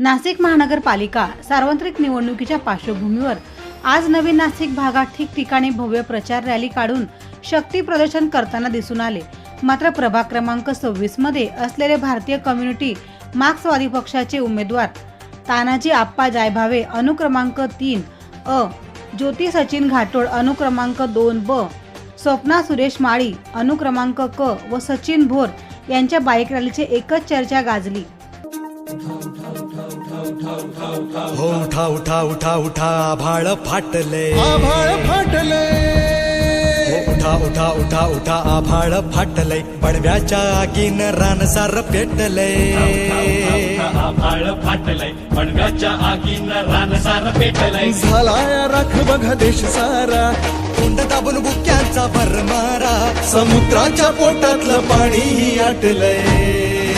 नाशिक महानगरपालिका सार्वत्रिक निवडणुकीच्या पार्श्वभूमीवर आज नवीन नाशिक भागात ठिकठिकाणी भव्य प्रचार रॅली काढून शक्ती प्रदर्शन करताना दिसून आले. मात्र प्रभाग क्रमांक सव्वीसमध्ये असलेले भारतीय कम्युनिटी मार्क्सवादी पक्षाचे उमेदवार तानाजी आप्पा जायभावे अनुक्रमांक तीन अ. ज्योती सचिन घाटोळ अनुक्रमांक दोन ब. स्वप्ना सुरेश माळी अनुक्रमांक क. व सचिन भोर यांच्या बाईक रॅलीची एकच चर्चा गाजली. हो उठा उठा उठा उठा आभाळ फाटले आभाळ फाटले हो उठा उठा उठा उठा आभाळ फाटले बडव्याच्या आगीन रानसार पेटले आभाळ फाटलंय पडव्याच्या आगीनं रानसार पेटलंय झालाय राख बघा देश सारा तोंड दाबून बुक्यांचा भरमारा समुद्राच्या पोटातलं पाणी आटलंय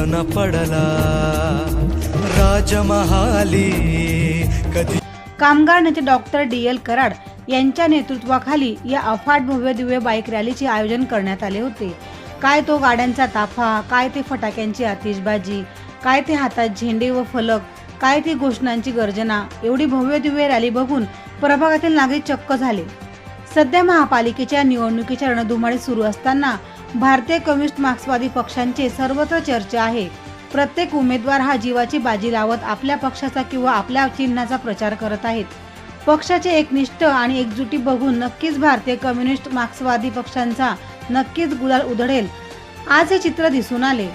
मोहन पडला. राजमहाली कधी कामगार नेते डॉक्टर डी एल कराड यांच्या नेतृत्वाखाली या अफाट भव्य दिव्य बाईक रॅलीचे आयोजन करण्यात आले होते. काय तो गाड्यांचा ताफा काय ते फटाक्यांची आतिषबाजी काय ते हातात झेंडे व फलक काय ती घोषणांची गर्जना एवढी भव्य दिव्य रॅली बघून प्रभागातील नागरिक चक्क झाले. सध्या महापालिकेच्या निवडणुकीच्या रणधुमाळी सुरू असताना भारतीय कम्युनिस्ट मार्क्सवादी पक्षांचे सर्वत्र चर्चा आहे. प्रत्येक उमेदवार हा जीवाची बाजी लावत आपल्या पक्षाचा किंवा आपल्या चिन्हाचा प्रचार करत आहेत. पक्षाचे एकनिष्ठ आणि एकजुटी बघून नक्कीच भारतीय कम्युनिस्ट मार्क्सवादी पक्षांचा नक्कीच गुलाल उधळेल. आज हे चित्र दिसून आले.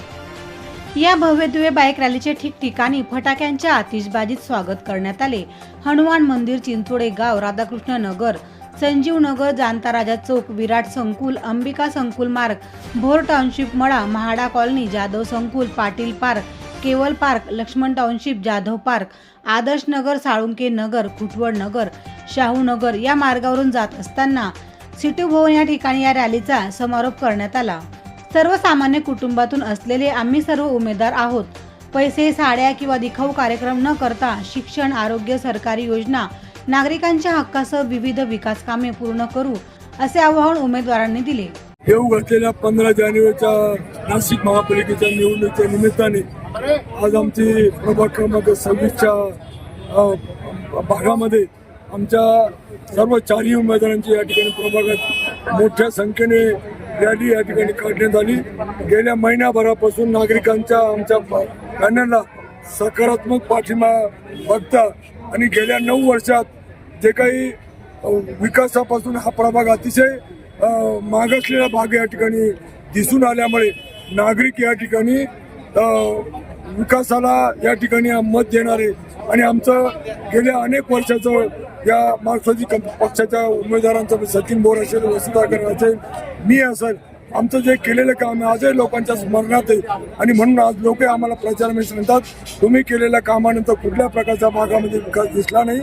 या भव्य बाईक रॅलीचे ठिकठिकाणी फटाक्यांच्या आतिषबाजीत स्वागत करण्यात आले. हनुमान मंदिर चिंचोडे गाव राधाकृष्ण नगर संजीव नगर जांता राजा चौक विराट संकुल अंबिका संकुल मार्ग भोर टाउनशिप मळा महाडा कॉलनी जाधव संकुल Patil park Kewal park Laxman township Jadhav park Adarsh Nagar Salunke Nagar Khutwad Nagar Shahu Nagar या मार्गावरून जात असताना सिटू भवन या ठिकाणी या रॅलीचा समारोप करण्यात आला. सर्वसामान्य कुटुंबातून असलेले आम्ही सर्व उमेदवार आहोत. पैसे साड्या किंवा दिखाऊ कार्यक्रम न करता शिक्षण आरोग्य सरकारी योजना नागरिकांच्या हक्कासह विविध विकास कामे पूर्ण करू असे आवाहन उमेदवारांनी दिले. हे उघडलेल्या पंधरा जानेवारीच्या नाशिक महापालिकेच्या निवडणुकीच्या निमित्ताने आज आमची प्रभाग क्रमांक सव्वीसच्या भागामध्ये आमच्या सर्व चारही उमेदवारांची या ठिकाणी प्रभागात मोठ्या संख्येने रॅली या ठिकाणी काढण्यात आली. गेल्या महिन्याभरापासून नागरिकांच्या आमच्या पॅनलला सकारात्मक पाठिंबा बघता आणि गेल्या नऊ वर्षात जे काही विकासापासून हा प्रभाग अतिशय मागसलेला मागासलेला भाग या ठिकाणी दिसून आल्यामुळे नागरिक या ठिकाणी विकासाला या ठिकाणी मत देणारे आणि आमचं गेल्या अनेक वर्षाचं या मार्क्सवादी पक्षाच्या उमेदवारांचं सचिन बोर असेल वसुधाकर असेल मी असेल आमचं जे केलेलं काम आहे आजही लोकांच्या स्मरणात आहे. आणि म्हणून आज लोक आम्हाला प्रचार म्हणतात तुम्ही केलेल्या कामानंतर कुठल्या प्रकारच्या भागामध्ये विकास दिसला नाही.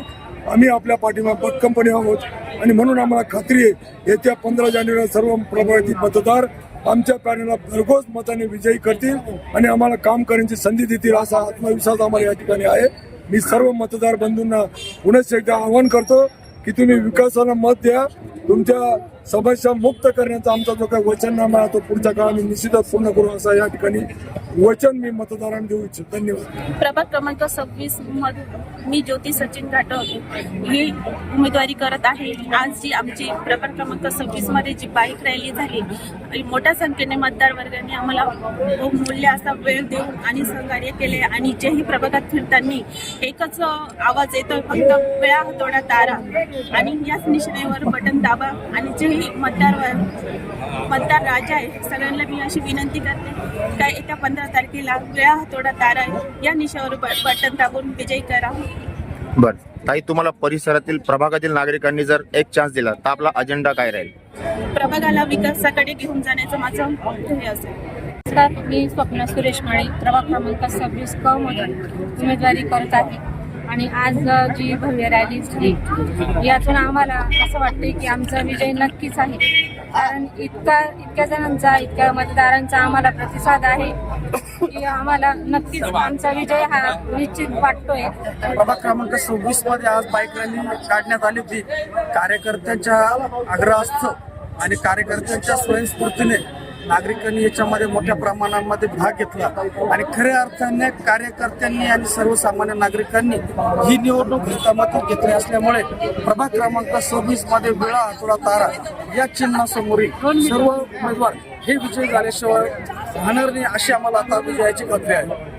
आम्ही आपल्या पाठीमा कंपनी आहोत. आणि म्हणून आम्हाला खात्री आहे येत्या पंधरा जानेवारी सर्व प्रभावित मतदार आमच्या पॅनलला भरघोस मताने विजयी करतील आणि आम्हाला काम करण्याची संधी देतील असा आत्मविश्वास आम्हाला या ठिकाणी आहे. मी सर्व मतदार बंधूंना पुनश्च एकदा आवाहन करतो की तुम्ही विकासाला मत द्या. तुमच्या समस्या मुक्त करण्याचा आमचा जो काही वचननामा आहे तो पुढच्या काळात मी निश्चितच पूर्ण करू असा या ठिकाणी वचन मी मतदारांना देऊ इच्छितो. धन्यवाद. प्रभाग क्रमांक सव्वीस मी ज्योती सचिन घाटोळ ही उमेदवारी करत आहे. आज जी आमची प्रभाग क्रमांक सव्वीसमध्ये जी बाईक रॅली झाली मोठ्या संख्येने मतदार वर्गाने आम्हाला मूल्य असा वेळ देऊन आणि सहकार्य केले आणि जेही प्रभागात फिरताना एकच आवाज येतोय फक्त वेळा थोडा तारा. आणि याच निशाण्यावर बटन दाबा आणि जे जेही मतदार मतदार राजा आहे. सगळ्यांना मी अशी विनंती करते का येत्या पंधरा तारखेला वेळा हातोडा तारा या निशावर बटन दाबून विजयी करा. बर. ताई तुम्हाला परिसरातील प्रभागातील नागरिकांनी जर एक चान्स दिला तर आपला अजेंडा काय राहील? प्रभागाला विकासाकडे घेऊन जाण्याचं माझं ध्येय असेल. नमस्कार मी स्वप्ना सुरेश माळी प्रभाग क्रमांक सव्वीस क मधून उमेदवारी करत आहे. आणि आज जी भव्य रॅली झाली यातून आम्हाला असं वाटते की आमचा विजय नक्कीच आहे. कारण इतका इतक्या जणांचा इतक्या मतदारांचा आम्हाला प्रतिसाद आहे की आम्हाला नक्कीच आमचा विजय हा निश्चित वाटतोय. प्रभाग क्रमांक सव्वीसमध्ये आज बाईक रॅली काढण्यात आली होती. कार्यकर्त्यांच्या आग्रहास्त आणि कार्यकर्त्यांच्या स्वयंस्फूर्तीने नागरिकांनी याच्यामध्ये मोठ्या प्रमाणामध्ये भाग घेतला. आणि खऱ्या अर्थाने कार्यकर्त्यांनी आणि सर्वसामान्य नागरिकांनी ही निवडणूक हितामध्ये घेतली असल्यामुळे प्रभाग क्रमांक सव्वीसमध्ये वेळा हातोडा तारा या चिन्हासमोरील सर्व उमेदवार हे विजय झाल्याशिवाय राहणार नाही अशी आम्हाला आता विजयाची खात्री आहे.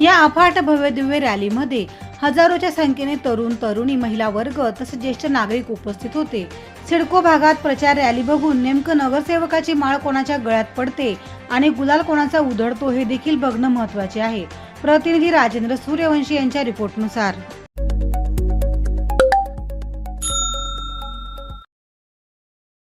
या अफाट भव्य दिव्य रॅलीमध्ये हजारोच्या संख्येने तरुण तरुणी महिला वर्ग तसेच ज्येष्ठ नागरिक उपस्थित होते. सिडको भागात प्रचार रॅली बघून नेमकं नगरसेवकाची माळ कोणाच्या गळ्यात पडते आणि गुलाल कोणाचा उधळतो हे देखील बघणं महत्त्वाचे आहे. प्रतिनिधी राजेंद्र सूर्यवंशी यांच्या रिपोर्टनुसार.